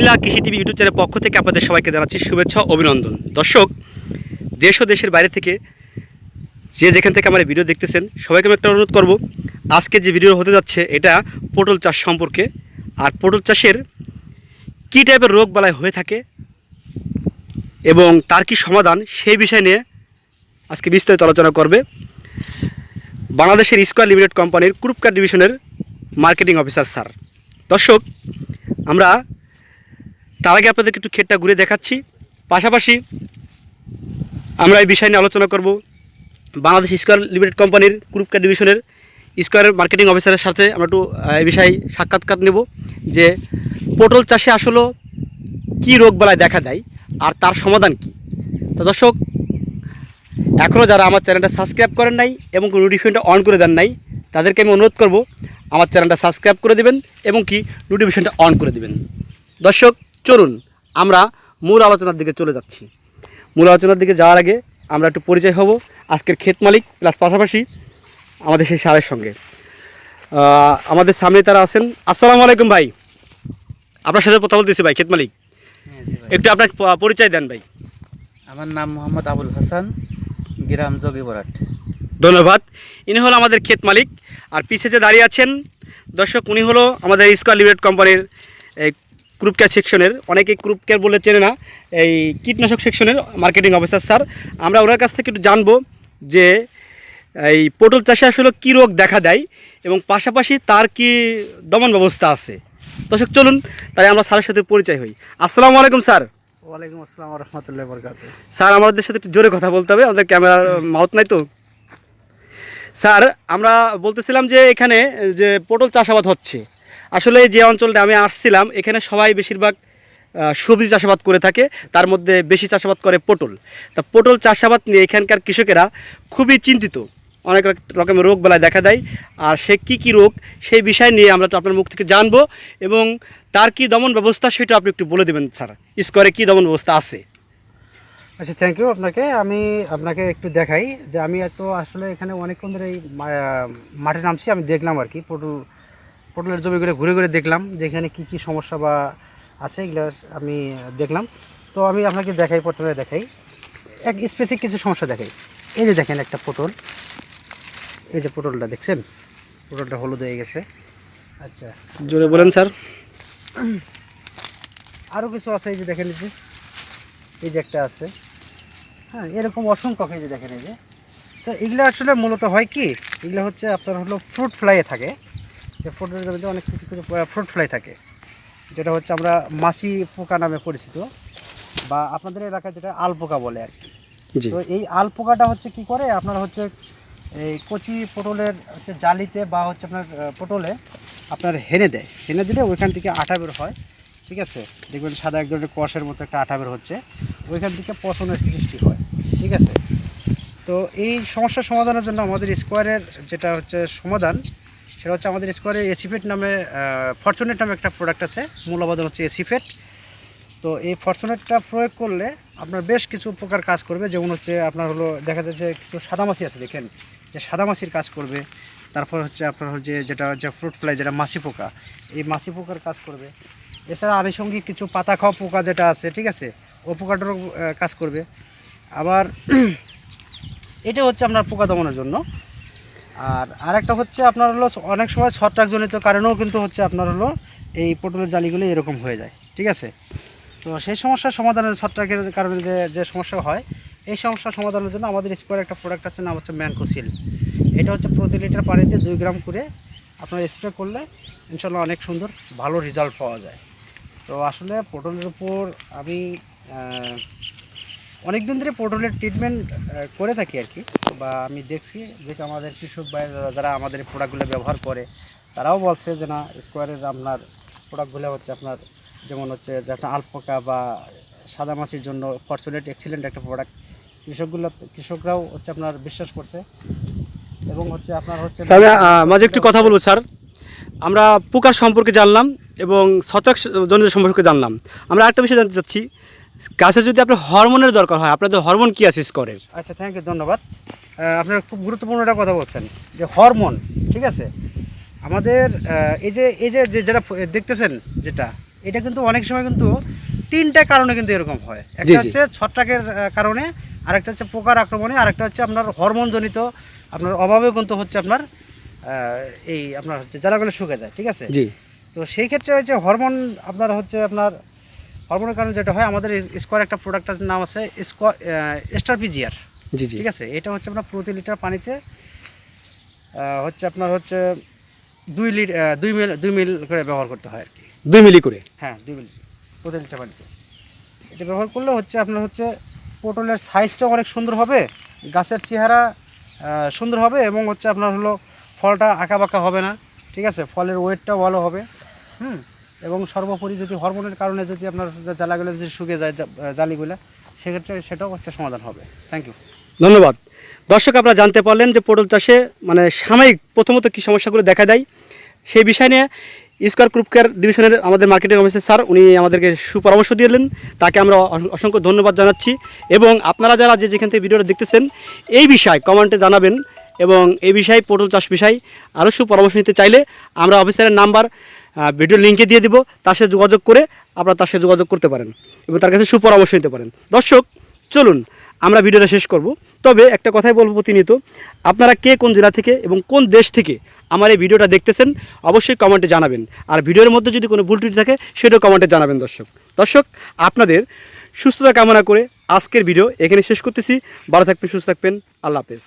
বিসমিল্লা কৃষি TV YouTube চ্যানেলের পক্ষ থেকে আপনাদের সবাইকে জানাচ্ছি শুভেচ্ছা, অভিনন্দন। দর্শক, দেশ ও দেশের বাইরে থেকে যে যেখান থেকে আমার ভিডিও দেখতেছেন, সবাইকে আমি একটা অনুরোধ করব। আজকে যে ভিডিও হতে যাচ্ছে, এটা পটল চাষ সম্পর্কে। আর পটল চাষের কী টাইপের রোগ বালাই হয়ে থাকে এবং তার কি সমাধান, সেই বিষয় নিয়ে আজকে বিস্তারিত আলোচনা করবে বাংলাদেশের স্কোয়ার লিমিটেড কোম্পানির ক্রুপকার ডিভিশনের মার্কেটিং অফিসার স্যার। দর্শক, আমরা তার আগে আপনাদেরকে একটু ক্ষেতটা ঘুরে দেখাচ্ছি। পাশাপাশি আমরা এই বিষয় নিয়ে আলোচনা করব। বাংলাদেশ স্কোয়ার লিমিটেড কোম্পানির ক্রুপকার ডিভিশনের স্কোয়ার মার্কেটিং অফিসারের সাথে আমরা একটু এই বিষয়ে সাক্ষাৎকার নেব যে পটল চাষে আসলে কী রোগ বালায় দেখা দেয় আর তার সমাধান কি। তো দর্শক এখনও যারা আমার চ্যানেলটা সাবস্ক্রাইব করেন নাই এবং নোটিফিকেশনটা অন করে দেন নাই, তাদেরকে আমি অনুরোধ করব আমার চ্যানেলটা সাবস্ক্রাইব করে দেবেন এবং কি নোটিফিকেশনটা অন করে দেবেন। দর্শক চলুন আমরা মূল আলোচনার দিকে চলে যাচ্ছি। মূল আলোচনার দিকে যাওয়ার আগে আমরা একটু পরিচয় হব। আজকের ক্ষেত মালিক প্লাস পাশাপাশি আমাদের সেই সারের সঙ্গে। আমাদের সামনে তারা আছেন। আসসালামু আলাইকুম ভাই। আপনার সাথে কথা বলতেছি ভাই ক্ষেত মালিক। হ্যাঁ। একটু আপনার পরিচয় দেন ভাই। আমার নাম মোহাম্মদ আবুল হাসান গ্রাম যোগীবরাট ধন্যবাদ। ইনি হলো আমাদের ক্ষেত মালিক। আর পিছে যে দাঁড়িয়ে আছেন দর্শক উনি হলো আমাদের স্কোয়ার লিমিটেড কোম্পানির গ্রুপ কেয়ার সেকশনের অনেকে ক্রুপ কেয়ার বলে চেনে না এই কীটনাশক সেকশনের মার্কেটিং অফিসার স্যার। আমরা ওনার কাছ থেকে একটু জানব যে এই পটল চাষে আসলে কী রোগ দেখা দেয় এবং পাশাপাশি তার কি দমন ব্যবস্থা আছে। দর্শক চলুন তাই আমরা স্যারের সাথে পরিচয় হই। আসসালামু আলাইকুম স্যার। ওয়ালাইকুম আসসালাম রহমতুল্লাহ বরকাত স্যার আমাদের সাথে একটু জোরে কথা বলতে হবে আমাদের ক্যামেরার মাউথ নাই তো। স্যার আমরা বলতেছিলাম যে এখানে যে পটল চাষাবাদ হচ্ছে। আসলে যে অঞ্চলটা আমি আসছিলাম, এখানে সবাই বেশিরভাগ সবজি চাষাবাদ করে থাকে, তার মধ্যে বেশি চাষাবাদ করে পটল। তা পটল চাষাবাদ নিয়ে এখানকার কৃষকেরা খুবই চিন্তিত। অনেক রকমের রোগ বেলায় দেখা দেয়। আর সে কি কি রোগ সেই বিষয় নিয়ে আমরা তো আপনার মুখ থেকে জানব এবং তার কি দমন ব্যবস্থা সেটা আপনি একটু বলে দেবেন, স্যার। স্কোয়ারে কি দমন ব্যবস্থা আছে? আচ্ছা থ্যাংক ইউ আপনাকে। আমি আপনাকে একটু দেখাই যে আমি তো আসলে এখানে অনেকক্ষণ ধরে এই মাঠে নামছি, আমি দেখলাম আর কি পটল পটলের জমিগুলো ঘুরে ঘুরে দেখলাম যে এখানে কী কী সমস্যা বা আছে এগুলো আমি দেখলাম। তো আমি আপনাকে দেখাই প্রথমে দেখাই। এক স্পেসিফিক কিছু সমস্যা দেখাই। এই যে দেখেন একটা পটল। এই যে পটলটা দেখছেন? পটলটা হলুদ হয়ে গেছে। আচ্ছা। জোরে বলেন স্যার। আরও কিছু আছে এই যে দেখেন এই যে। এই যে একটা আছে। হ্যাঁ এরকম অসংখ্য এই যে দেখেন এই যে। তো এগুলো আসলে মূলত হয় কি? এগুলো হচ্ছে আপনার হলো ফ্রুট ফ্লাইয়ে থাকে। যে ফ্রুটের জমিতে অনেক কিছু কিছু ফ্রুট ফ্লাই থাকে। যেটা হচ্ছে আমরা মাছি পোকা নামে পরিচিত বা আপনাদের এলাকায় যেটা আল পোকা বলে আর কি। তো এই আল পোকাটা হচ্ছে কি করে? আপনার হচ্ছে এই কচি পটলের হচ্ছে জালিতে বা হচ্ছে আপনার পটলে আপনার হেনে দেয়। হেনে দিলে ওইখান থেকে আঠা বের হয় ঠিক আছে? দেখবেন সাদা এক ধরনের কষের মতো একটা আঠা বের হচ্ছে। ওইখান থেকে পচনের সৃষ্টি হয় ঠিক আছে? তো এই সমস্যার সমাধানের জন্য আমাদের স্কোয়ারের যেটা হচ্ছে সমাধান সেটা হচ্ছে আমাদের স্কোয়ারে এসিফেট নামে ফরচুনেট নামে একটা প্রোডাক্ট আছে। মূল্যবাদন হচ্ছে এসিফেট তো এই ফরচুনেটটা প্রয়োগ করলে আপনার বেশ কিছু উপকার কাজ করবে। যেমন হচ্ছে আপনার হলো, দেখা যাচ্ছে কিছু সাদামাছি আছে, দেখেন। যে সাদামাছির কাজ করবে। তারপর হচ্ছে আপনার হচ্ছে যেটা হচ্ছে ফ্রুট ফ্লাই যেটা মাছি পোকা, এই মাছি পোকার কাজ করবে। এছাড়া আনুষঙ্গিক কিছু পাতা খাওয়া পোকা যেটা আছে, ঠিক আছে? ও পোকাটারও কাজ করবে। আবার এটা হচ্ছে আপনার পোকা দমনের জন্য। আর আরেকটা হচ্ছে আপনার হলো অনেক সময় ছত্রাকজনিত কারণেও কিন্তু হচ্ছে আপনার হলো এই পটলের জালিগুলো এরকম হয়ে যায়, ঠিক আছে? তো সেই সমস্যার সমাধানের ছত্রাকের কারণে যে যে সমস্যা হয়, এই সমস্যার সমাধানের জন্য আমাদের স্কোয়ার একটা প্রোডাক্ট আছে, নাম হচ্ছে ম্যানকোসিল। এটা হচ্ছে প্রতি লিটার পানিতে দুই গ্রাম করে আপনার স্প্রে করলে ইনশাল্লাহ অনেক সুন্দর ভালো রেজাল্ট পাওয়া যায়। তো আসলে পটলের উপর আমি অনেক দিন ধরে পটলের ট্রিটমেন্ট করে থাকি আর কি। বা আমি দেখছি যে আমাদের কৃষক ভাই যারা আমাদের প্রোডাক্টগুলো ব্যবহার করে, তারাও বলছে যে না স্কোয়ারের আপনার প্রোডাক্টগুলো হচ্ছে আপনার যেমন হচ্ছে যে আপনার আলপোকা বা সাদা মাছির জন্য ফরচুনেট এক্সিলেন্ট একটা প্রোডাক্ট কৃষকগুলো, কৃষকরাও হচ্ছে আপনার বিশ্বাস করছে। এবং হচ্ছে আপনার হচ্ছে স্যার মাঝে একটু কথা বলব, স্যার। আমরা পোকা সম্পর্কে জানলাম এবং ছত্রাক জনিত সম্পর্কে জানলাম। আমরা একটা বিষয় জানতে চাচ্ছি। গাছে যদি আপনার হরমোনের দরকার হয় আপনাদের হরমোন কী আছে স্কোরের আচ্ছা থ্যাংক ইউ ধন্যবাদ। আপনারা খুব গুরুত্বপূর্ণ একটা কথা বলছেন যে হরমোন ঠিক আছে? আমাদের এই যে এই যে যে- যেটা দেখতেছেন যেটা এটা কিন্তু অনেক সময় কিন্তু তিনটা কারণে কিন্তু এরকম হয়। একটা হচ্ছে ছত্রাকের কারণে আরেকটা হচ্ছে পোকার আক্রমণে আরেকটা হচ্ছে আপনার হরমোনজনিত আপনার অভাবে কিন্তু হচ্ছে আপনার এই আপনার হচ্ছে জ্বালাগুলো শুকে যায় ঠিক আছে? জি। তো সেই ক্ষেত্রে হচ্ছে হরমোন আপনার হচ্ছে আপনার হরমোনের কারণে যেটা হয় আমাদের স্কোয়ার একটা প্রোডাক্টের নাম আছে স্কোয়ার এস্টারপিজিয়ার জি জি। ঠিক আছে? এটা হচ্ছে আপনার প্রতি লিটার পানিতে হচ্ছে আপনার হচ্ছে দুই লিট দুই মিল দুই মিল করে ব্যবহার করতে হয় আর কি দুই মিলি করে? হ্যাঁ দুই মিলি প্রতি লিটার পানিতে। এটা ব্যবহার করলে হচ্ছে আপনার হচ্ছে পটলের সাইজটাও অনেক সুন্দর হবে গাছের চেহারা সুন্দর হবে এবং হচ্ছে আপনার হলো ফলটা আঁকা বাঁকা হবে না ঠিক আছে? ফলের ওয়েটটাও ভালো হবে হুম? এবং সর্বোপরি যদি হরমোনের কারণে যদি আপনার জ্বালাগুলো যদি শুকে যায় জালিগুলো, সেক্ষেত্রে সেটাও হচ্ছে সমাধান হবে। থ্যাংক ইউ ধন্যবাদ। দর্শক, আপনারা জানতে পারলেন যে পটল চাষে মানে সাময়িক প্রথমত কী সমস্যাগুলো দেখা দেয়। সেই বিষয় নিয়ে স্কোয়ার গ্রুপ কেয়ার ডিভিশনের আমাদের মার্কেটিং অফিসার স্যার, উনি আমাদেরকে সুপরামর্শ দিলেন। তাকে আমরা অসংখ্য ধন্যবাদ জানাচ্ছি। এবং আপনারা যারা যে যেখান থেকে ভিডিওটা দেখতেছেন, এই বিষয় কমেন্টে জানাবেন। এবং এই বিষয়ে পটল চাষ বিষয় আরও সুপরামর্শ নিতে চাইলে আমরা অফিসারের নাম্বার ভিডিও লিঙ্কে দিয়ে দিব, তার সাথে যোগাযোগ করে আপনারা তার সাথে যোগাযোগ করতে পারেন এবং তার কাছে সুপরামর্শ নিতে পারেন। দর্শক, চলুন আমরা ভিডিওটা শেষ করব। তবে একটা কথাই বলব প্রতিনিয়ত, আপনারা কে কোন জেলা থেকে এবং কোন দেশ থেকে আমার এই ভিডিওটা দেখতেছেন অবশ্যই কমেন্টে জানাবেন। আর ভিডিওর মধ্যে যদি কোনো ভুল ত্রুটি থাকে, সেটাও কমেন্টে জানাবেন দর্শক। দর্শক, আপনাদের সুস্থতা কামনা করে আজকের ভিডিও এখানে শেষ করতেছি। ভালো থাকবেন, সুস্থ থাকবেন। আল্লাহ হাফেজ।